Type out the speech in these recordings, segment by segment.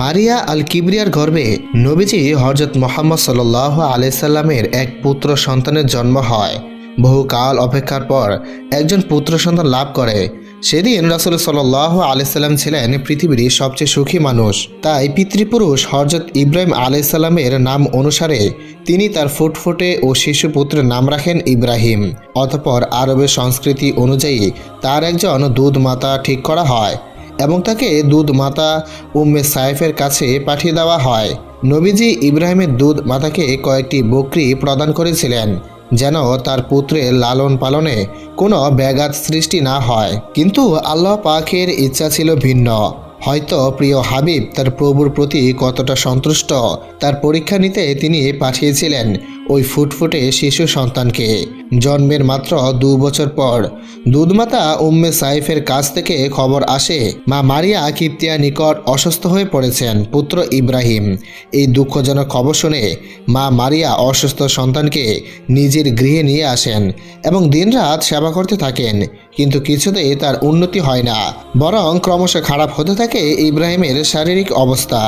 মারিয়া আল কিবরিয়ার গর্ভে নবীজি হজরত মোহাম্মদ সাল্লাহ আলাইসাল্লামের এক পুত্র সন্তানের জন্ম হয়। বহুকাল অপেক্ষার পর একজন পুত্র সন্তান লাভ করে। সেদিন রাসুল সাল্লাহ আলাইসাল্লাম ছিলেন পৃথিবীর সবচেয়ে সুখী মানুষ। তাই পিতৃপুরুষ হজরত ইব্রাহিম আলাইসাল্লামের নাম অনুসারে তিনি তার ফুটফুটে ও শিশু পুত্রের নাম রাখেন ইব্রাহিম। অতপর আরবের সংস্কৃতি অনুযায়ী তার একজন দুধ মাতা ঠিক করা হয়। এবং তাকে দুধ মাতা উম্মে সাইফের কাছে পাঠিয়ে দেওয়া হয়। নবীজি ইব্রাহিমের দুধ মাতাকে কয়েকটি বকরি প্রদান করেছিলেন, যেন তার পুত্রের লালন পালনে কোনো ব্যাঘাত সৃষ্টি না হয়। কিন্তু আল্লাহ পাকের ইচ্ছা ছিল ভিন্ন। হয়তো প্রিয় হাবিব তার প্রভুর প্রতি কতটা সন্তুষ্ট, তার পরীক্ষা নিতে তিনি পাঠিয়েছিলেন। ওই ফুটফুটে শিশু সন্তানকে। জন্মের মাত্র দু বছর পর দুধমাতা উম্মে সাইফের কাছ থেকে খবর আসে, মা মারিয়া কিপ্তিয়া নিকট অসুস্থ হয়ে পড়েছেন, পুত্র ইব্রাহিম। এই দুঃখজনক খবর শুনে মা মারিয়া অসুস্থ সন্তানকে নিজের গৃহে নিয়ে আসেন এবং দিনরাত সেবা করতে থাকেন, কিন্তু কিছুতেই তার উন্নতি হয় না। বরং ক্রমশ খারাপ হতে থাকে ইব্রাহিমের শারীরিক অবস্থা।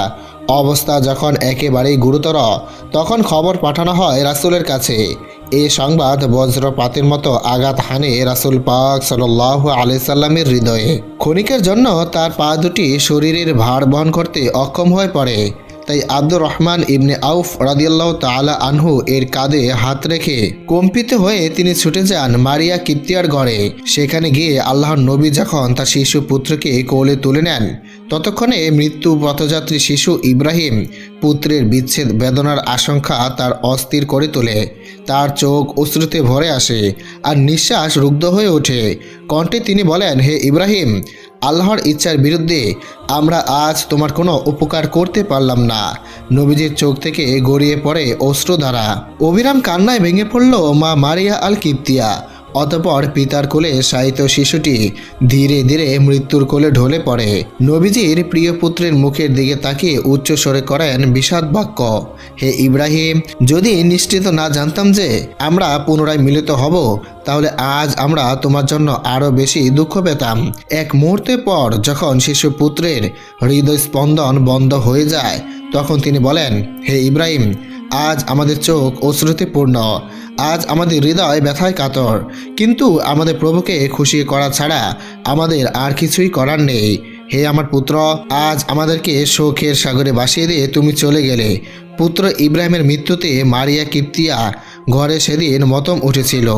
অবস্থা যখন একেবারেই গুরুতর, তখন খবর পাঠানো হয় রাসুলের কাছে। এ সংবাদ বজ্রপাতের মতো আঘাত হানে রাসুল পাক সাল্লাহ আলাইসাল্লামের হৃদয়ে। ক্ষণিকের জন্য তার পা দুটি শরীরের ভার বহন করতে অক্ষম হয়ে পড়ে। তাই আব্দুর রহমান ইবনে আউফ রাদিয়াল্লাহ তাআলা আনহু এর কাঁধে হাত রেখে কম্পিত হয়ে তিনি ছুটে যান মারিয়া কিপ্তিয়ার ঘরে সেখানে গিয়ে আল্লাহর নবী যখন তার শিশু পুত্রকে কোলে তুলে নেন ততক্ষণে মৃত্যু পথযাত্রী শিশু ইব্রাহিম পুত্রের বিচ্ছেদ বেদনার আশঙ্কা তার অস্থির করে তোলে। তার চোখ অশ্রুতে ভরে আসে আর নিঃশ্বাস রুগ্ধ হয়ে ওঠে। কণ্ঠে তিনি বলেন, হে ইব্রাহিম, আল্লাহর ইচ্ছার বিরুদ্ধে আমরা আজ তোমার কোনো উপকার করতে পারলাম না। নবীজির চোখ থেকে গড়িয়ে পড়ে অশ্রুধারা অবিরাম কান্নায় ভেঙে পড়ল মা মারিয়া আল কিপ্তিয়া অতপর পিতার কোলে সাহিত্য শিশুটি ধীরে ধীরে মৃত্যুর কোলে ঢলে পড়ে। নবীজির প্রিয় পুত্রের মুখের দিকে তাকিয়ে উচ্চ স্বরে করেন, বিষাদ বাক্য, হে ইব্রাহিম, যদি নিশ্চিত না জানতাম যে আমরা পুনরায় মিলিত হব, তাহলে আজ আমরা তোমার জন্য আরও বেশি দুঃখ পেতাম এক মুহূর্তে পর যখন শিশু পুত্রের হৃদয় স্পন্দন বন্ধ হয়ে যায়, তখন তিনি বলেন, হে ইব্রাহিম আজ আমাদের চোখ অশ্রুতে পূর্ণ। আজ আমাদের হৃদয় ব্যথায় কাতর। কিন্তু আমাদের প্রভুকে খুশি করা ছাড়া আমাদের আর কিছুই করার নেই। হে আমার পুত্র, আজ আমাদেরকে শোকের সাগরে বাসিয়ে দিয়ে তুমি চলে গেলে। পুত্র ইব্রাহিমের মৃত্যুতে মারিয়া কিপ্তিয়া ঘরে সেদিন মতম উঠেছিল।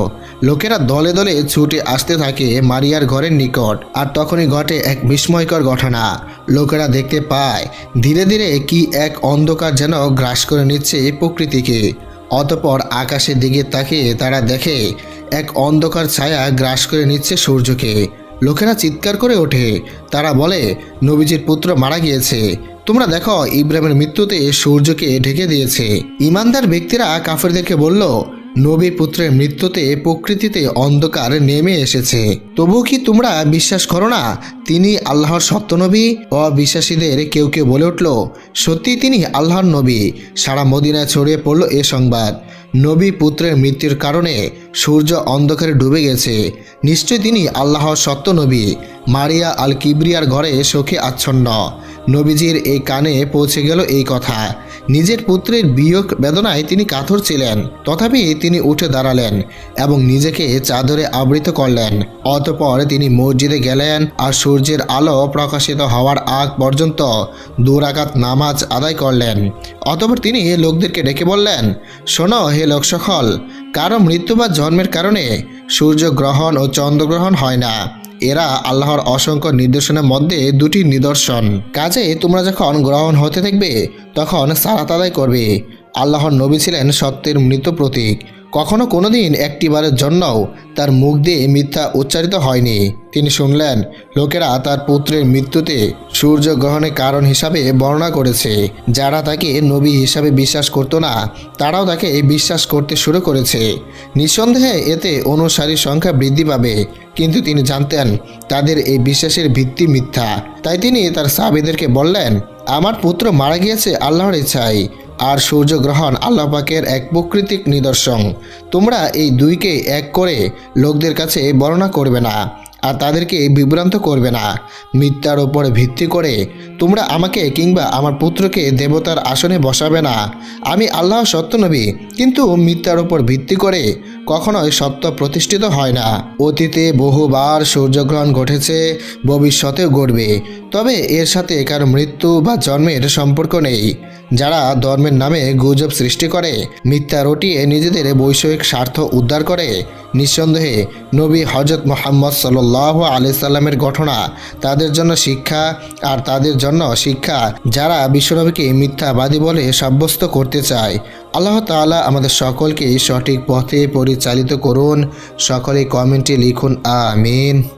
লোকেরা দলে দলে ছুটে আসতে থাকে মারিয়ার ঘরের নিকট, আর তখনই ঘটে এক বিস্ময়কর ঘটনা। লোকেরা দেখতে পায়, ধীরে ধীরে কি এক অন্ধকার যেন গ্রাস করে নিচ্ছে প্রকৃতিকে। অতপর আকাশের দিকে তাকিয়ে তারা দেখে, এক অন্ধকার ছায়া গ্রাস করে নিচ্ছে সূর্যকে। লোকেরা চিৎকার করে ওঠে। তারা বলে, নবীজির পুত্র মারা গিয়েছে। তোমরা দেখো, ইব্রাহিমের মৃত্যুতে সূর্যকে ঢেকে দিয়েছে। ইমানদার ব্যক্তিরা কাফেরদেরকে বলল নবী পুত্রের মৃত্যুতে প্রকৃতিতে অন্ধকার নেমে এসেছে। তবুও কি তোমরা বিশ্বাস করো না? তিনি আল্লাহর সত্য নবী, অবিশ্বাসীদের কেউ কেউ বলে উঠল সত্যি তিনি আল্লাহর নবী। সারা মদিনায় ছড়িয়ে পড়ল এ সংবাদ। নবী পুত্রের মৃত্যুর কারণে সূর্য অন্ধকারে ডুবে গেছে। নিশ্চয় তিনি আল্লাহর সত্য নবী। মারিয়া আল কিবরিয়ার ঘরে শোকে আচ্ছন্ন। নবীজির এই কানে পৌঁছে গেল এই কথা। নিজের পুত্রের বিয়োগ বেদনায় তিনি কাতর ছিলেন, তথাপি তিনি উঠে দাঁড়ালেন এবং নিজেকে চাদরে আবৃত করলেন। অতপর তিনি মসজিদে গেলেন আর সূর্যের আলো প্রকাশিত হওয়ার আগ পর্যন্ত দুরাকাত নামাজ আদায় করলেন। অতপর তিনি লোকদেরকে ডেকে বললেন, শোনো হে লোক সকল কারও মৃত্যু বা জন্মের কারণে সূর্যগ্রহণ ও চন্দ্রগ্রহণ হয় না। এরা আল্লাহর অসংখ্য নির্দেশনের মধ্যে দুটি নিদর্শন। কাজে তোমরা যখন গ্রহণ হতে দেখবে, তখন সালাত আদায় করবে। আল্লাহর নবী ছিলেন সত্যের মৃত প্রতীক। কখনো কোনোদিন একটিবারের জন্যও তার মুখ দিয়ে মিথ্যা উচ্চারিত হয়নি। তিনি শুনলেন, লোকেরা তার পুত্রের মৃত্যুতে সূর্যগ্রহণের কারণ হিসাবে বর্ণনা করেছে। যারা তাকে নবী হিসাবে বিশ্বাস করত না, তারাও তাকে বিশ্বাস করতে শুরু করেছে। নিঃসন্দেহে এতে অনুসারীর সংখ্যা বৃদ্ধি পাবে। কিন্তু তিনি জানতেন তাদের এই বিশ্বাসের ভিত্তি মিথ্যা। তাই তিনি তার সাবিদেরকে বললেন, আমার পুত্র মারা গিয়েছে আল্লাহর ইচ্ছায়, আর সূর্যগ্রহণ আল্লাহ পাকের এক প্রকৃতিক নিদর্শন। তোমরা এই দুইকে এক করে লোকদের কাছে বর্ণনা করবে না, আর তাদেরকে বিভ্রান্ত করবে না। মিথ্যার ওপর ভিত্তি করে তোমরা আমাকে কিংবা আমার পুত্রকে দেবতার আসনে বসাবে না। আমি আল্লাহ সত্য নবী কিন্তু মিথ্যার ওপর ভিত্তি করে কখনোই সত্য প্রতিষ্ঠিত হয় না। অতীতে বহুবার সূর্যগ্রহণ ঘটেছে, ভবিষ্যতেও ঘটবে। তবে এর সাথে কারও মৃত্যু বা জন্মের সম্পর্ক নেই। যারা ধর্মের নামে গুজব সৃষ্টি করে, মিথ্যা রটিয়ে নিজেদের বৈষয়িক স্বার্থ উদ্ধার করে, নিঃসন্দেহে নবী হজরত মোহাম্মদ সাল্লাহ আলি সাল্লামের ঘটনা তাদের জন্য শিক্ষা আর তাদের জন্য শিক্ষা যারা বিশ্বনবীকে মিথ্যাবাদী বলে সাব্যস্ত করতে চায় আল্লাহ তালা আমাদের সকলকে সঠিক পথে পরিচালিত করুন। সকলে কমেন্টে লিখুন আমিন।